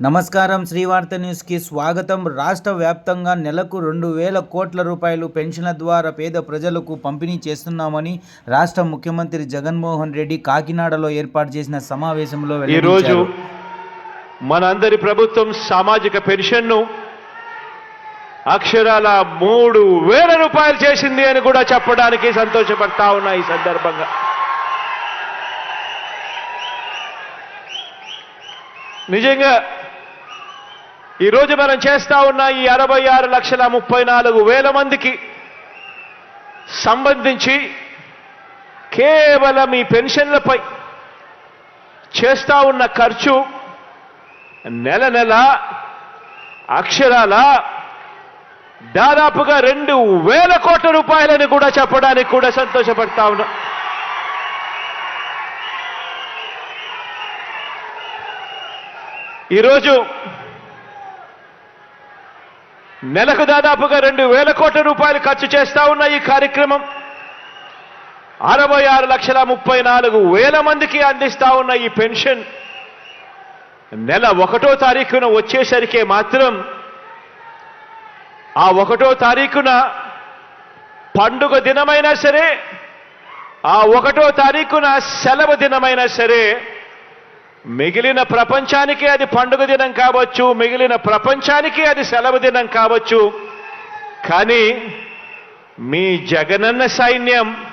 నమస్కారం శ్రీవార్త న్యూస్కి స్వాగతం. రాష్ట్ర వ్యాప్తంగా నెలకు రెండు వేల కోట్ల రూపాయలు పెన్షన్ల ద్వారా పేద ప్రజలకు పంపిణీ చేస్తున్నామని రాష్ట్ర ముఖ్యమంత్రి జగన్మోహన్ రెడ్డి కాకినాడలో ఏర్పాటు చేసిన సమావేశంలో ఈరోజు మనందరి ప్రభుత్వం సామాజిక పెన్షన్ను అక్షరాల మూడు వేల రూపాయలు చేసింది అని కూడా చెప్పడానికి సంతోషపడతా ఉన్నా ఈ సందర్భంగా. నిజంగా ఈరోజు మనం చేస్తా ఉన్న ఈ అరవై ఆరు లక్షల ముప్పై నాలుగు వేల మందికి సంబంధించి కేవలం ఈ పెన్షన్లపై చేస్తా ఉన్న ఖర్చు నెల నెల అక్షరాల దాదాపుగా రెండు వేల కోట్ల రూపాయలని కూడా చెప్పడానికి కూడా సంతోషపడతా ఉన్నా. ఈరోజు నెలకు దాదాపుగా రెండు వేల కోట్ల రూపాయలు ఖర్చు చేస్తా ఉన్న ఈ కార్యక్రమం అరవై ఆరు లక్షల ముప్పై నాలుగు వేల మందికి అందిస్తా ఉన్న ఈ పెన్షన్ నెల ఒకటో తారీఖున వచ్చేసరికే మాత్రం ఆ ఒకటో తారీఖున పండుగ దినమైనా సరే ఆ ఒకటో తారీఖున సెలవు దినమైనా సరే మిగిలిన ప్రపంచానికి అది పండుగ దినం కావచ్చు మిగిలిన ప్రపంచానికి అది సెలవు దినం కావచ్చు. కానీ మీ జగనన్న సైన్యం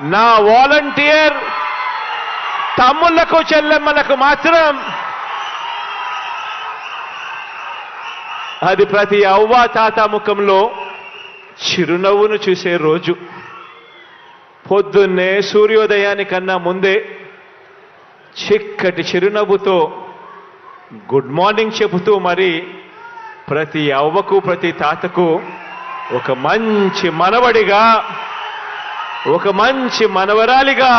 నా వాలంటీర్ తమ్ముళ్ళకు చెల్లెమ్మలకు మాత్రం అది ప్రతి అవ్వ తాత ముఖంలో చిరునవ్వును చూసే రోజు. పొద్దున్నే సూర్యోదయానికన్నా ముందే చిక్కటి చిరునవ్వుతో గుడ్ మార్నింగ్ చెబుతూ మరి ప్రతి అవ్వకు ప్రతి తాతకు ఒక మంచి మనవడిగా ఒక మంచి మనవరాలిగా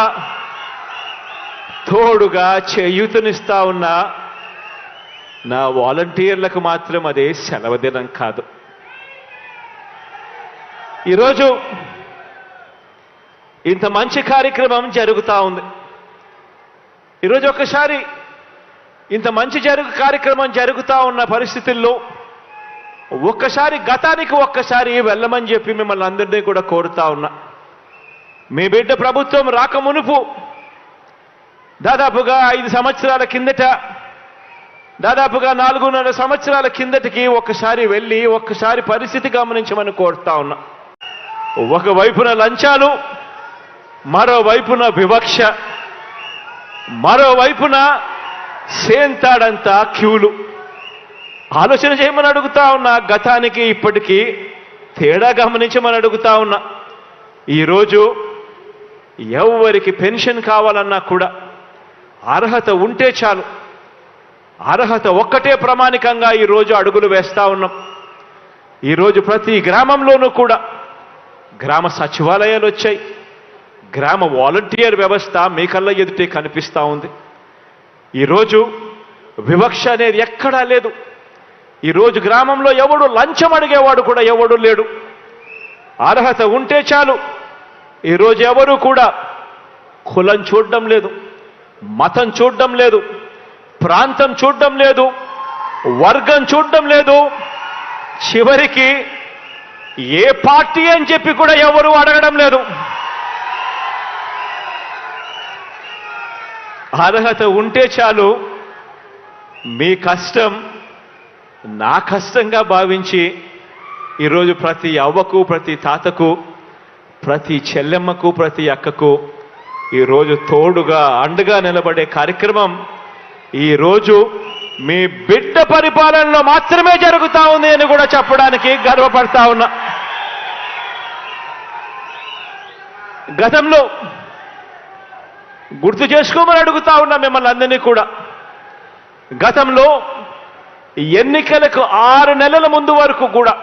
తోడుగా చేయూతనిస్తా ఉన్న నా వాలంటీర్లకు మాత్రం అదే సెలవుదినం కాదు. ఈరోజు ఇంత మంచి కార్యక్రమం జరుగుతూ ఉంది. ఈరోజు ఒకసారి ఇంత మంచి జరుగు కార్యక్రమం జరుగుతూ ఉన్న పరిస్థితుల్లో ఒక్కసారి గతానికి ఒక్కసారి వెళ్ళమని చెప్పి మిమ్మల్ని అందరినీ కూడా కోరుతా ఉన్నా. మీ బిడ్డ ప్రభుత్వం రాక మునుపు దాదాపుగా ఐదు సంవత్సరాల కిందట దాదాపుగా నాలుగున్నర సంవత్సరాల కిందటికి ఒక్కసారి వెళ్ళి ఒక్కసారి పరిస్థితి గమనించమని కోరుతా ఉన్నా. ఒకవైపున లంచాలు మరోవైపున వివక్ష. మరోవైపున సేంతాడంతా క్యూలు. ఆలోచన చేయమని అడుగుతా ఉన్నా గతానికి ఇప్పటికీ తేడా గమనించమని అడుగుతా ఉన్నా. ఈరోజు ఎవరికి పెన్షన్ కావాలన్నా కూడా అర్హత ఉంటే చాలు. అర్హత ఒక్కటే ప్రామాణికంగా ఈరోజు అడుగులు వేస్తూ ఉన్నాం. ఈరోజు ప్రతి గ్రామంలోనూ కూడా గ్రామ సచివాలయాలు వచ్చాయి. గ్రామ వాలంటీర్ వ్యవస్థ మీ కళ్ళ ఎదుటే కనిపిస్తూ ఉంది. ఈరోజు వివక్ష అనేది ఎక్కడా లేదు. ఈరోజు గ్రామంలో ఎవడు లంచం అడిగేవాడు కూడా ఎవడు లేడు. అర్హత ఉంటే చాలు. ఈరోజు ఎవరు కూడా కులం చూడడం లేదు మతం చూడడం లేదు ప్రాంతం చూడడం లేదు వర్గం చూడడం లేదు. చివరికి ఏ పార్టీ అని చెప్పి కూడా ఎవరు అడగడం లేదు. అర్హత ఉంటే చాలు. మీ కష్టం నా కష్టంగా భావించి ఈరోజు ప్రతి అవ్వకు ప్రతి తాతకు ప్రతి చెల్లెమ్మకు ప్రతి అక్కకు ఈరోజు తోడుగా అండగా నిలబడే కార్యక్రమం ఈరోజు మీ బిడ్డ పరిపాలనలో మాత్రమే జరుగుతా ఉంది అని కూడా చెప్పడానికి గర్వపడతా ఉన్నా. గతంలో గుర్తు చేసుకోమని అడుగుతా ఉన్నా మిమ్మల్ని అందరినీ కూడా. గతంలో ఎన్నికలకు ఆరు నెలల ముందు వరకు కూడా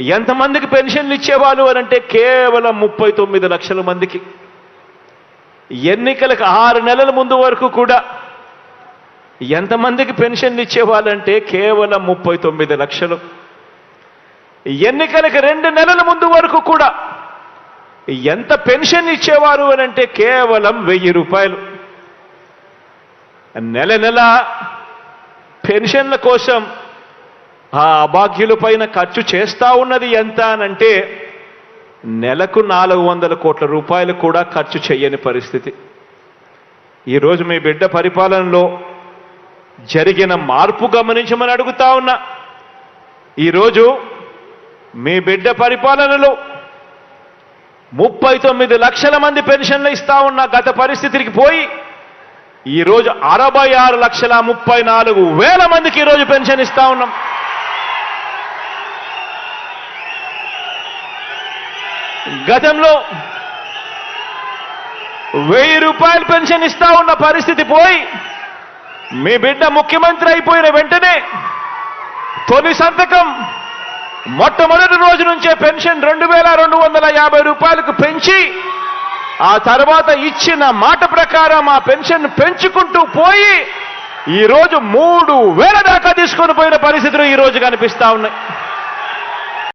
ఎంతమందికి పెన్షన్లు ఇచ్చేవాళ్ళు అని అంటే కేవలం ముప్పై తొమ్మిది లక్షల మందికి. ఎన్నికలకు ఆరు నెలల ముందు వరకు కూడా ఎంతమందికి పెన్షన్లు ఇచ్చేవాళ్ళంటే కేవలం ముప్పై తొమ్మిది లక్షలు. ఎన్నికలకు రెండు నెలల ముందు వరకు కూడా ఎంత పెన్షన్ ఇచ్చేవారు అని అంటే కేవలం వెయ్యి రూపాయలు. నెల నెల పెన్షన్ల కోసం ఆ అభాగ్యుల పైన ఖర్చు చేస్తూ ఉన్నది ఎంత అనంటే నెలకు నాలుగు వందల కోట్ల రూపాయలు కూడా ఖర్చు చేయని పరిస్థితి. ఈరోజు మీ బిడ్డ పరిపాలనలో జరిగిన మార్పు గమనించమని అడుగుతా ఉన్నా. ఈరోజు మీ బిడ్డ పరిపాలనలో ముప్పై తొమ్మిది లక్షల మంది పెన్షన్లు ఇస్తా ఉన్న గత పరిస్థితికి పోయి ఈరోజు అరవై ఆరు లక్షల ముప్పై నాలుగు వేల మందికి ఈరోజు పెన్షన్ ఇస్తా ఉన్నాం. గతంలో వెయ్యి రూపాయలు పెన్షన్ ఇస్తా ఉన్న పరిస్థితి పోయి మీ బిడ్డ ముఖ్యమంత్రి అయిపోయిన వెంటనే తొలి సంతకం మొట్టమొదటి రోజు నుంచే పెన్షన్ రెండు వేల రెండు వందల యాభై రూపాయలకు పెంచి ఆ తర్వాత ఇచ్చిన మాట ప్రకారం ఆ పెన్షన్ పెంచుకుంటూ పోయి ఈరోజు మూడు వేల దాకా తీసుకొని పోయిన పరిస్థితులు ఈరోజు కనిపిస్తా ఉన్నాయి.